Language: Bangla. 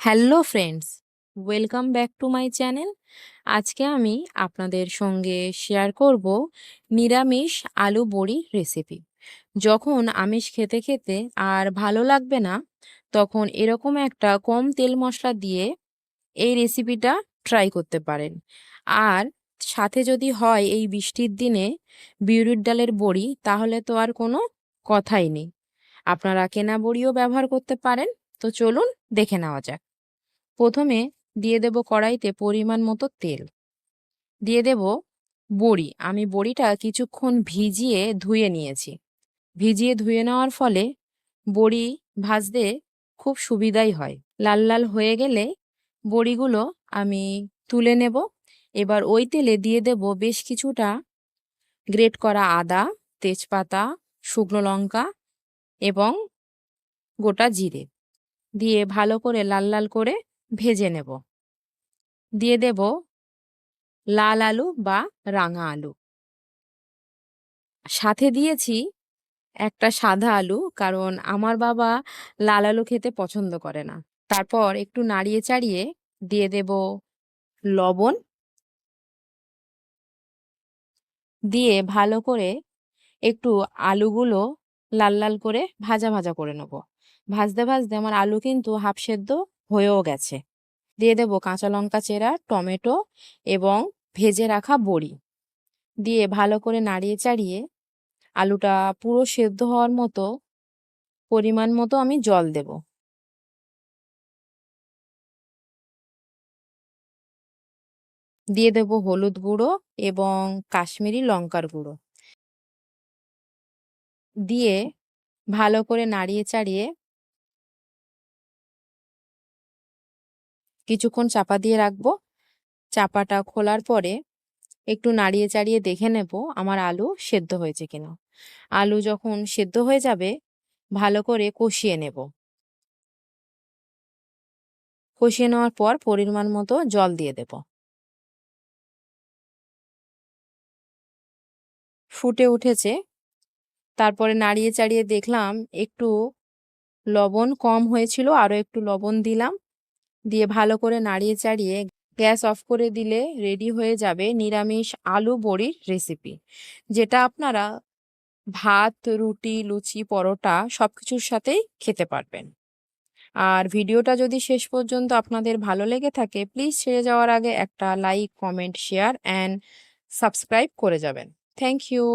Hello friends, welcome back to my channel. আজকে আমি আপনাদের সঙ্গে শেয়ার করব নিরামিষ আলু বড়ি রেসিপি। যখন আমিষ খেতে খেতে আর ভালো লাগবে না, তখন এরকম একটা কম তেল মশলা দিয়ে এই রেসিপিটা ট্রাই করতে পারেন। আর সাথে যদি হয় এই বৃষ্টির দিনে বিউরির ডালের বড়ি, তাহলে তো আর কোনো কথাই নেই। আপনারা কেনা বড়িও ব্যবহার করতে পারেন। তো চলুন দেখে নেওয়া যাক। প্রথমে দিয়ে দেব কড়াইতে পরিমাণ মতো তেল। দিয়ে দেব বড়ি। আমি বড়িটা কিছুক্ষণ ভিজিয়ে ধুয়ে নিয়েছি। ভিজিয়ে ধুয়ে নেওয়ার ফলে বড়ি ভাজতে খুব সুবিধাই হয়। লাল লাল হয়ে গেলে বড়িগুলো আমি তুলে নেব। এবার ওই তেলে দিয়ে দেব বেশ কিছুটা গ্রেট করা আদা, তেজপাতা, শুকনো লঙ্কা এবং গোটা জিরে। দিয়ে ভালো করে লাল লাল করে ভেজে নেব। দিয়ে দেব লাল আলু বা রাঙা আলু। সাথে দিয়েছি একটা সাদা আলু, কারণ আমার বাবা লাল আলু খেতে পছন্দ করে না। তারপর একটু নাড়িয়ে চাড়িয়ে দিয়ে দেব লবণ। দিয়ে ভালো করে একটু আলুগুলো লাল লাল করে ভাজা ভাজা করে নেব। ভাজতে ভাজতে আমার আলু কিন্তু হাফ সেদ্ধ হয়েও গেছে। দিয়ে দেব কাঁচা লঙ্কা চেরা, টমেটো এবং ভেজে রাখা বড়ি। দিয়ে ভালো করে নাড়িয়ে চাড়িয়ে আলুটা পুরো সেদ্ধ হওয়ার মতো পরিমাণ মতো আমি জল দেব। দিয়ে দেব হলুদ গুঁড়ো এবং কাশ্মীরি লঙ্কার গুঁড়ো। দিয়ে ভালো করে নাড়িয়ে চাড়িয়ে কিছুক্ষণ চাপা দিয়ে রাখব। চাপাটা খোলার পরে একটু নাড়িয়ে চাড়িয়ে দেখে নেব আমার আলু সেদ্ধ হয়েছে কিনা। আলু যখন সেদ্ধ হয়ে যাবে, ভালো করে কষিয়ে নেব। কষিয়ে নেওয়ার পর পরিমাণ মতো জল দিয়ে দেব। ফুটে উঠেছে। তারপরে নাড়িয়ে চাড়িয়ে দেখলাম একটু লবণ কম হয়েছিল আরও একটু লবণ দিলাম। দিয়ে ভালো করে নাড়িয়ে চাড়িয়ে গ্যাস অফ করে দিলে রেডি হয়ে যাবে নিরামিষ আলু বড়ির রেসিপি। যেটা আপনারা ভাত, রুটি, লুচি, পরোটা সব কিছুর সাথেই খেতে পারবেন। আর ভিডিওটা যদি শেষ পর্যন্ত আপনাদের ভালো লেগে থাকে প্লিজ ছেড়ে যাওয়ার আগে একটা like comment share and subscribe করে যাবেন। Thank you